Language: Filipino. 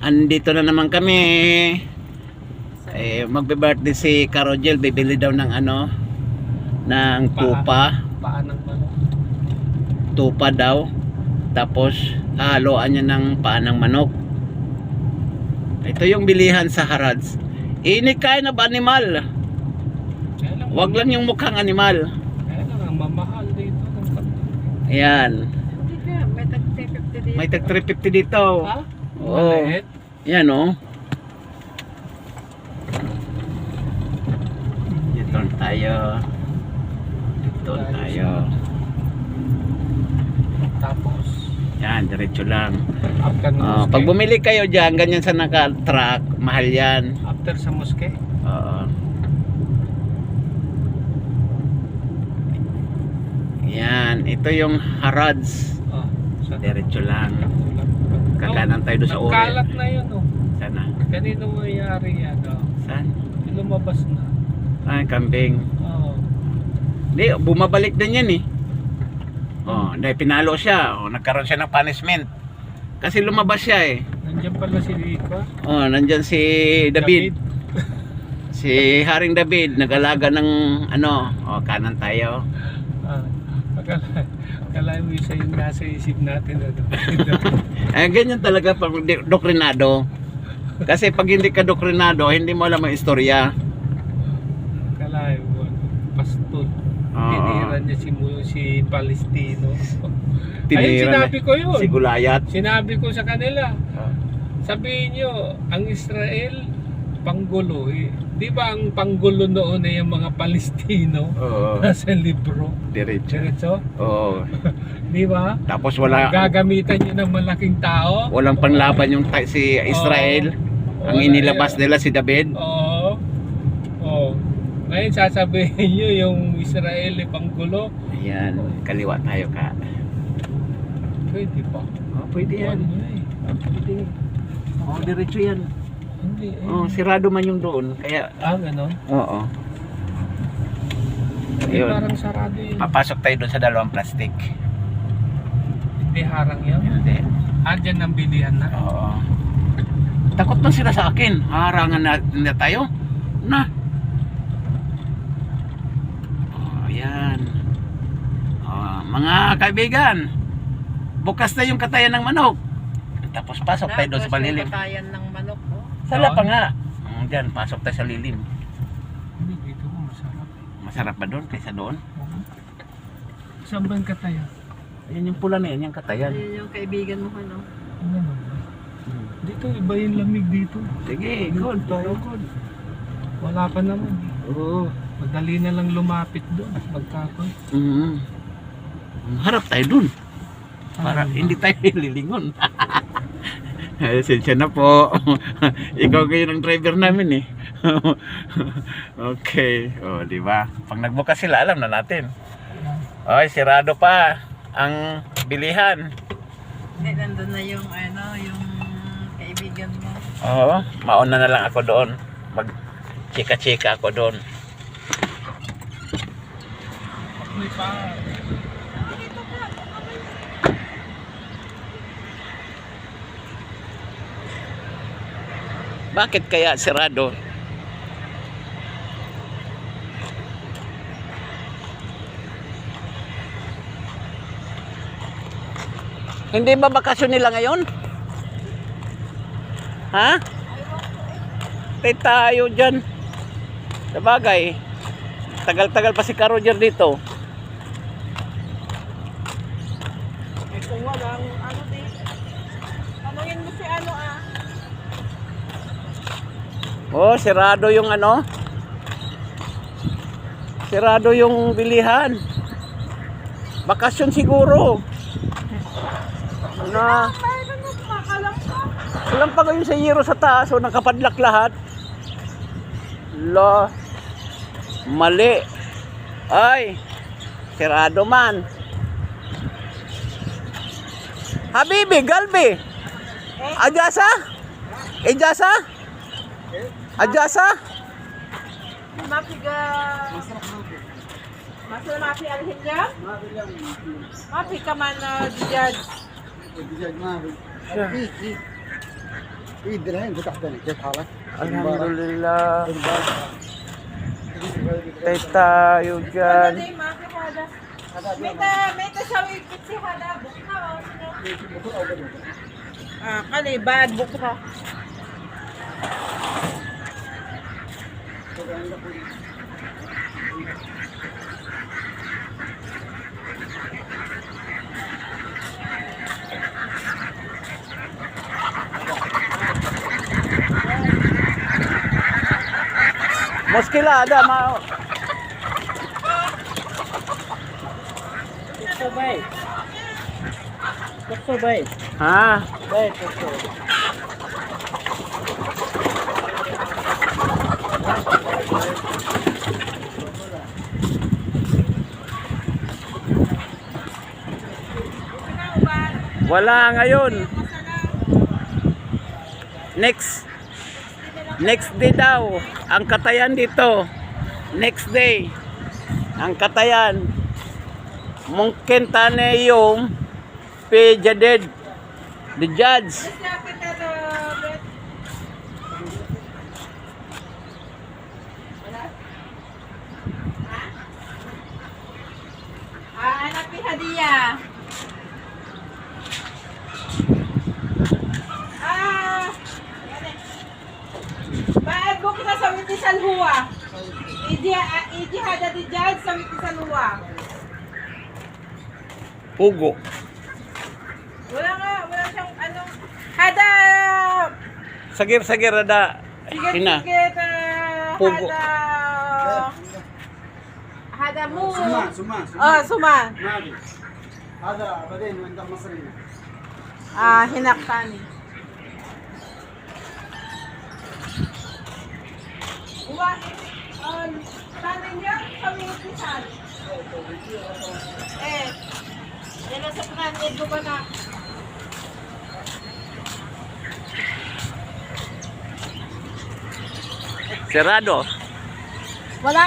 andito na naman kami. Eh, magbe-birthday si Karojel, bibili daw ng ano, ng tupa. Paa ng manok. Tupa daw. Tapos, haluan niya ng paa ng manok. Ito yung bilihan sa Harads. Ini kind of animal. Wag lang yung mukhang animal. Mamahal dito. Ayan. Hindi ka, may tag 350 din. May tag 350 dito. Ha? Oo. Maliit? Yan oh. Dito tayo. Dito tayo. Tapos, Yan, diretso lang. after Oh, pag bumili kayo diyan, ganyan sa naka-truck, mahal yan. After sa mosque. Oo. Yan, ito yung Harads. Oh, sa Diretso lang. Kakanan tayo doon sa Ore. Nagkalat na yun, oh. Sana? Kanino mayari yan, oh. Saan? Lumabas na. Ay, kambing. Oo. Hindi, bumabalik din yan eh. Oh, dahil pinalo siya. Oh, nagkaroon siya ng punishment. Kasi lumabas siya eh. Nandiyan pala si Rico. Oh, nandyan si David. Si Haring David, nag-alaga ng ano, oh, kanan tayo. Ah, akala, akala mo isa yung nasa isip natin. Ano? Eh, ganyan talaga pag dokrinado. Kasi pag hindi ka dokrinado, hindi mo alam ang istorya. akala mo, ano, pastol. Oo. Tinira niya si, si Palestino. Ayun, sinabi ko yun. Si Gulayat. Sinabi ko sa kanila, sabihin nyo, ang Israel, panggulo. Eh. Di ba ang panggulo noon ay yung mga Palestino? Oo. Nasa libro. Diretso. Diretso? Oo. Di ba? Tapos wala Gagamitan nyo ng malaking tao. walang panlaban yung ta- si Israel. Ang Wala inilabas yan. nila si David. Oo. Oo. Ngayon sasabihin nyo yung Israel ay panggulo. Ayan, kaliwa tayo ka. Pwede pa. Oh, pwede yan. Ano eh. Pwede. Oh, diretso yan. Hindi eh. Oh, sirado man yung doon. Kaya, Ah, ganon. oo. Hindi Ayun. parang sarado yun. Papasok tayo doon sa dalawang plastic. Hindi harang yan. Hindi. Ah, dyan ang bilihan na. Oo. Takot na sila sa akin. Harangan na, na tayo. Na. Oh, yan. Oh, mga kaibigan, bukas na yung katayan ng manok. Tapos pasok tayo doon sa palilim. Patayan ng manok, oh. Sala pa nga. Mm, Diyan, pasok tayo sa lilim. Hindi, dito ko masarap. Masarap ba doon kaysa doon? Saan ba ang kataya? Ayan yung pula na yan, yung katayan. Ayun yung kaibigan mo, ano. Ano naman? Hmm. Dito, iba yung lamig dito. Sige, good. Tayo, good. Wala pa naman. Oo. Madali na lang lumapit doon. Magkakon. Mm. Harap tayo doon. Para Ano ba? hindi tayo lilingon. Eh, Sensya na po. Ikaw kayo ng driver namin eh. okay. O, di ba? Pag nagbukas sila, alam na natin. Oy, sirado pa ang bilihan. Hindi, nandun na yung, ano, yung kaibigan mo. Oo, mauna na lang ako doon. Mag chika-chika ako doon. May pa. Bakit kaya sirado? Hindi ba bakasyon nila ngayon? Ha? Tay tayo dyan. Sabagay, tagal-tagal pa si Karoger dito. Eh, kung walang, ano din. Tanungin mo si ano, ah. Oh, sirado yung ano? Sirado yung bilihan. Bakasyon siguro. Na, ka. walang pa yung sa Yero sa taas o nakapadlak lahat. La, mali. Ay, sirado man. Habibi, Galbi. Ajasa? Ejasa? Adjasa? Mapiga. Masala mapi ang hinya? Mapi ka man na dijad. Dijad mapi. Idil hain ko tahta ni kaya kala. Alhamdulillah. Teta yugan. Meta meta sawi kutsi hada bukha wa. Ah, kali bad bukha. Ka. Muskila, ada mau. Tukso bay. Tukso bay. Ha? Bay, tukso. Wala ngayon. Next. Next day daw. Ang katayan dito. Next day. Ang katayan. Mungkin tane yung pejaded. The judge. Lapit na to, bet. Ah, hadiah. Ah. Baad mo kita sa Witisan Hua. Iji, ah, iji hada di judge sa Witisan Hua. Pugo. Wala nga, wala siyang ano. Hada! Sagir-sagir ada. Sige, Ina. sige, ta- Pugo. Hada mo. Suma, suma, suma. Oh, suma. Mari. Ada, badin, wanda masarina. Ah, hinaktan. Uwa, um, tanin niya, kami upisan. Eh, yan sa planet, ba? Cerrado. Wala